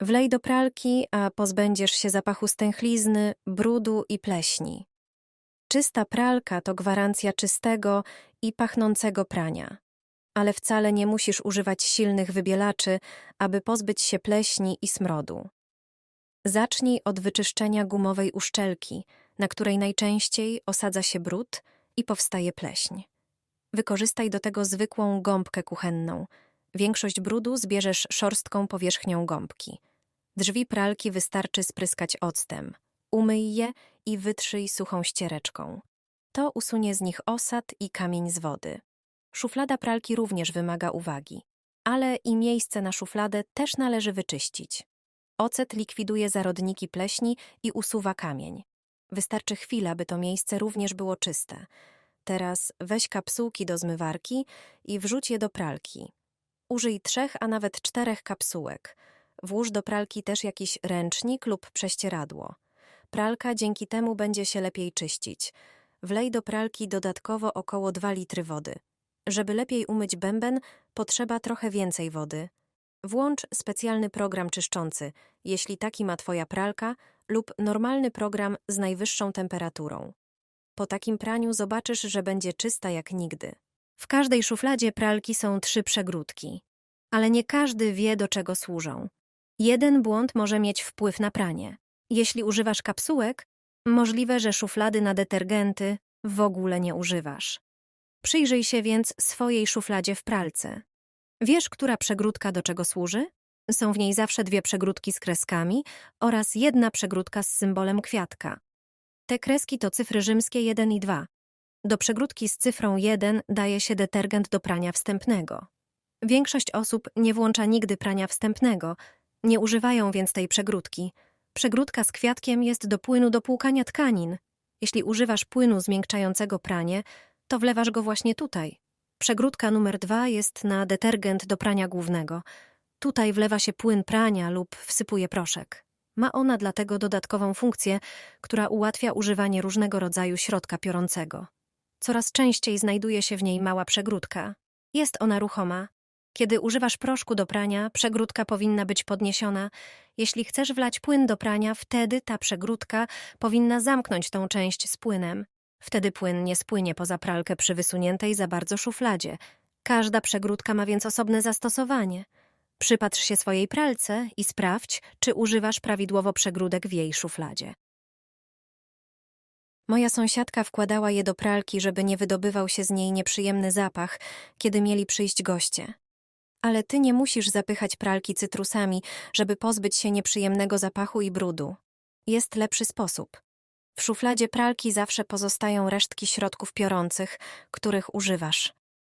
Wlej do pralki, a pozbędziesz się zapachu stęchlizny, brudu i pleśni. Czysta pralka to gwarancja czystego i pachnącego prania. Ale wcale nie musisz używać silnych wybielaczy, aby pozbyć się pleśni i smrodu. Zacznij od wyczyszczenia gumowej uszczelki, na której najczęściej osadza się brud i powstaje pleśń. Wykorzystaj do tego zwykłą gąbkę kuchenną. Większość brudu zbierzesz szorstką powierzchnią gąbki. Drzwi pralki wystarczy spryskać octem. Umyj je i wytrzyj suchą ściereczką. To usunie z nich osad i kamień z wody. Szuflada pralki również wymaga uwagi, ale i miejsce na szufladę też należy wyczyścić. Ocet likwiduje zarodniki pleśni i usuwa kamień. Wystarczy chwila, by to miejsce również było czyste. Teraz weź kapsułki do zmywarki i wrzuć je do pralki. Użyj trzech, a nawet czterech kapsułek. Włóż do pralki też jakiś ręcznik lub prześcieradło. Pralka dzięki temu będzie się lepiej czyścić. Wlej do pralki dodatkowo około 2 litry wody. Żeby lepiej umyć bęben, potrzeba trochę więcej wody. Włącz specjalny program czyszczący, jeśli taki ma Twoja pralka, lub normalny program z najwyższą temperaturą. Po takim praniu zobaczysz, że będzie czysta jak nigdy. W każdej szufladzie pralki są trzy przegródki, ale nie każdy wie, do czego służą. Jeden błąd może mieć wpływ na pranie. Jeśli używasz kapsułek, możliwe, że szuflady na detergenty w ogóle nie używasz. Przyjrzyj się więc swojej szufladzie w pralce. Wiesz, która przegródka do czego służy? Są w niej zawsze dwie przegródki z kreskami oraz jedna przegródka z symbolem kwiatka. Te kreski to cyfry rzymskie 1 i 2. Do przegródki z cyfrą 1 daje się detergent do prania wstępnego. Większość osób nie włącza nigdy prania wstępnego, nie używają więc tej przegródki. Przegródka z kwiatkiem jest do płynu do płukania tkanin. Jeśli używasz płynu zmiękczającego pranie, to wlewasz go właśnie tutaj. Przegródka numer dwa jest na detergent do prania głównego. Tutaj wlewa się płyn prania lub wsypuje proszek. Ma ona dlatego dodatkową funkcję, która ułatwia używanie różnego rodzaju środka piorącego. Coraz częściej znajduje się w niej mała przegródka. Jest ona ruchoma. Kiedy używasz proszku do prania, przegródka powinna być podniesiona. Jeśli chcesz wlać płyn do prania, wtedy ta przegródka powinna zamknąć tą część z płynem. Wtedy płyn nie spłynie poza pralkę przy wysuniętej za bardzo szufladzie. Każda przegródka ma więc osobne zastosowanie. Przypatrz się swojej pralce i sprawdź, czy używasz prawidłowo przegródek w jej szufladzie. Moja sąsiadka wkładała je do pralki, żeby nie wydobywał się z niej nieprzyjemny zapach, kiedy mieli przyjść goście. Ale ty nie musisz zapychać pralki cytrusami, żeby pozbyć się nieprzyjemnego zapachu i brudu. Jest lepszy sposób. W szufladzie pralki zawsze pozostają resztki środków piorących, których używasz.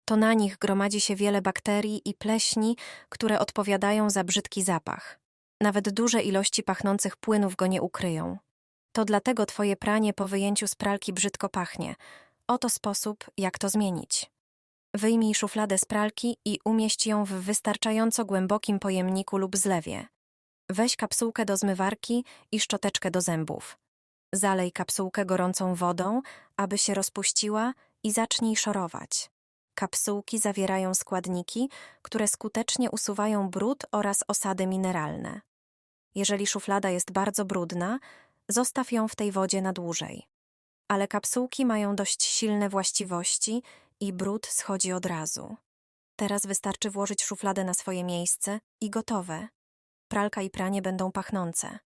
To na nich gromadzi się wiele bakterii i pleśni, które odpowiadają za brzydki zapach. Nawet duże ilości pachnących płynów go nie ukryją. To dlatego twoje pranie po wyjęciu z pralki brzydko pachnie. Oto sposób, jak to zmienić. Wyjmij szufladę z pralki i umieść ją w wystarczająco głębokim pojemniku lub zlewie. Weź kapsułkę do zmywarki i szczoteczkę do zębów. Zalej kapsułkę gorącą wodą, aby się rozpuściła i zacznij szorować. Kapsułki zawierają składniki, które skutecznie usuwają brud oraz osady mineralne. Jeżeli szuflada jest bardzo brudna, zostaw ją w tej wodzie na dłużej. Ale kapsułki mają dość silne właściwości i brud schodzi od razu. Teraz wystarczy włożyć szufladę na swoje miejsce i gotowe. Pralka i pranie będą pachnące.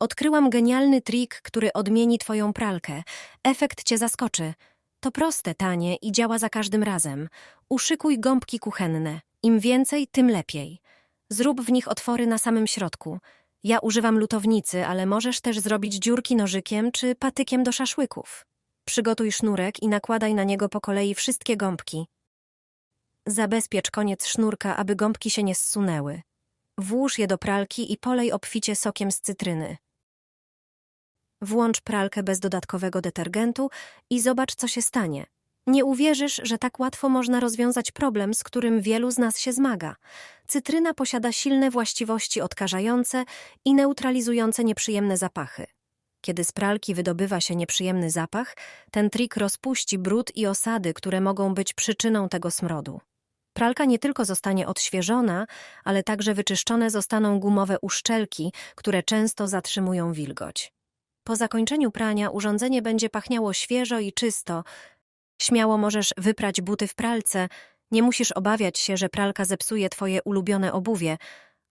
Odkryłam genialny trik, który odmieni twoją pralkę. Efekt cię zaskoczy. To proste, tanie i działa za każdym razem. Uszykuj gąbki kuchenne. Im więcej, tym lepiej. Zrób w nich otwory na samym środku. Ja używam lutownicy, ale możesz też zrobić dziurki nożykiem czy patykiem do szaszłyków. Przygotuj sznurek i nakładaj na niego po kolei wszystkie gąbki. Zabezpiecz koniec sznurka, aby gąbki się nie zsunęły. Włóż je do pralki i polej obficie sokiem z cytryny. Włącz pralkę bez dodatkowego detergentu i zobacz, co się stanie. Nie uwierzysz, że tak łatwo można rozwiązać problem, z którym wielu z nas się zmaga. Cytryna posiada silne właściwości odkażające i neutralizujące nieprzyjemne zapachy. Kiedy z pralki wydobywa się nieprzyjemny zapach, ten trik rozpuści brud i osady, które mogą być przyczyną tego smrodu. Pralka nie tylko zostanie odświeżona, ale także wyczyszczone zostaną gumowe uszczelki, które często zatrzymują wilgoć. Po zakończeniu prania urządzenie będzie pachniało świeżo i czysto. Śmiało możesz wyprać buty w pralce, nie musisz obawiać się, że pralka zepsuje twoje ulubione obuwie.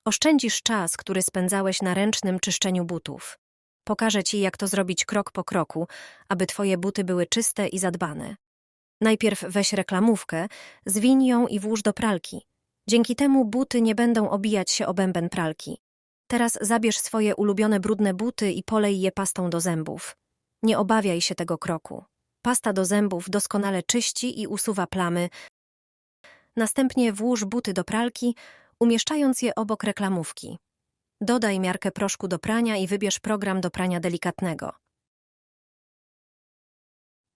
Oszczędzisz czas, który spędzałeś na ręcznym czyszczeniu butów. Pokażę ci, jak to zrobić krok po kroku, aby twoje buty były czyste i zadbane. Najpierw weź reklamówkę, zwiń ją i włóż do pralki. Dzięki temu buty nie będą obijać się o bęben pralki. Teraz zabierz swoje ulubione brudne buty i polej je pastą do zębów. Nie obawiaj się tego kroku. Pasta do zębów doskonale czyści i usuwa plamy. Następnie włóż buty do pralki, umieszczając je obok reklamówki. Dodaj miarkę proszku do prania i wybierz program do prania delikatnego.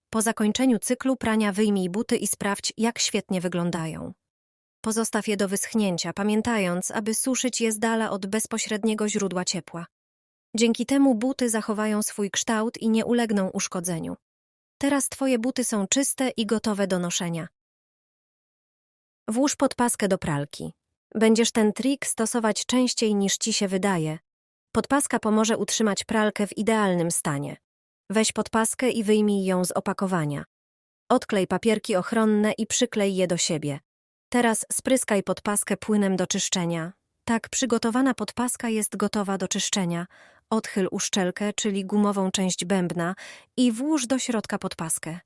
Po zakończeniu cyklu prania wyjmij buty i sprawdź, jak świetnie wyglądają. Pozostaw je do wyschnięcia, pamiętając, aby suszyć je z dala od bezpośredniego źródła ciepła. Dzięki temu buty zachowają swój kształt i nie ulegną uszkodzeniu. Teraz twoje buty są czyste i gotowe do noszenia. Włóż podpaskę do pralki. Będziesz ten trik stosować częściej niż ci się wydaje. Podpaska pomoże utrzymać pralkę w idealnym stanie. Weź podpaskę i wyjmij ją z opakowania. Odklej papierki ochronne i przyklej je do siebie. Teraz spryskaj podpaskę płynem do czyszczenia. Tak przygotowana podpaska jest gotowa do czyszczenia. Odchyl uszczelkę, czyli gumową część bębna i włóż do środka podpaskę.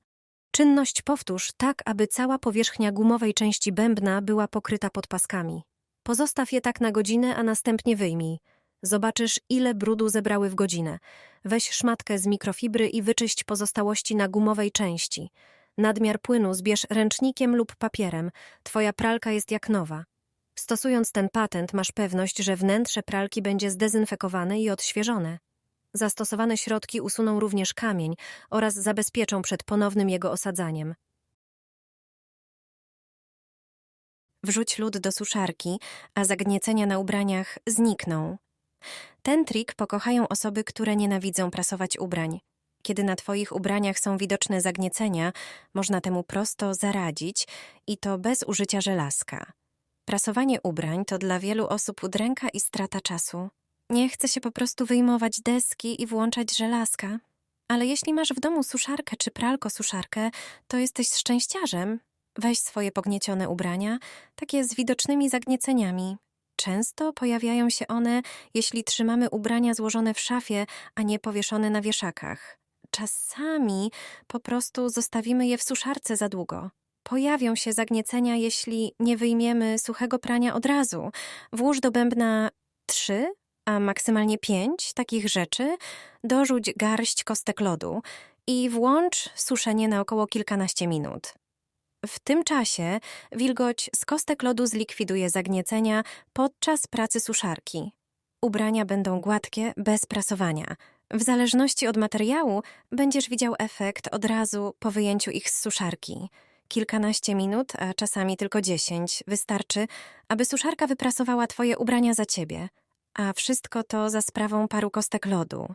Czynność powtórz tak, aby cała powierzchnia gumowej części bębna była pokryta podpaskami. Pozostaw je tak na godzinę, a następnie wyjmij. Zobaczysz, ile brudu zebrały w godzinę. Weź szmatkę z mikrofibry i wyczyść pozostałości na gumowej części. Nadmiar płynu zbierz ręcznikiem lub papierem. Twoja pralka jest jak nowa. Stosując ten patent, masz pewność, że wnętrze pralki będzie zdezynfekowane i odświeżone. Zastosowane środki usuną również kamień oraz zabezpieczą przed ponownym jego osadzaniem. Wrzuć lód do suszarki, a zagniecenia na ubraniach znikną. Ten trik pokochają osoby, które nienawidzą prasować ubrań. Kiedy na Twoich ubraniach są widoczne zagniecenia, można temu prosto zaradzić i to bez użycia żelazka. Prasowanie ubrań to dla wielu osób udręka i strata czasu. Nie chce się po prostu wyjmować deski i włączać żelazka. Ale jeśli masz w domu suszarkę czy pralko-suszarkę, to jesteś szczęściarzem. Weź swoje pogniecione ubrania, takie z widocznymi zagnieceniami. Często pojawiają się one, jeśli trzymamy ubrania złożone w szafie, a nie powieszone na wieszakach. Czasami po prostu zostawimy je w suszarce za długo. Pojawią się zagniecenia, jeśli nie wyjmiemy suchego prania od razu. Włóż do bębna trzy, a maksymalnie pięć takich rzeczy, dorzuć garść kostek lodu i włącz suszenie na około kilkanaście minut. W tym czasie wilgoć z kostek lodu zlikwiduje zagniecenia podczas pracy suszarki. Ubrania będą gładkie, bez prasowania. W zależności od materiału będziesz widział efekt od razu po wyjęciu ich z suszarki. Kilkanaście minut, a czasami tylko dziesięć, wystarczy, aby suszarka wyprasowała twoje ubrania za ciebie. A wszystko to za sprawą paru kostek lodu.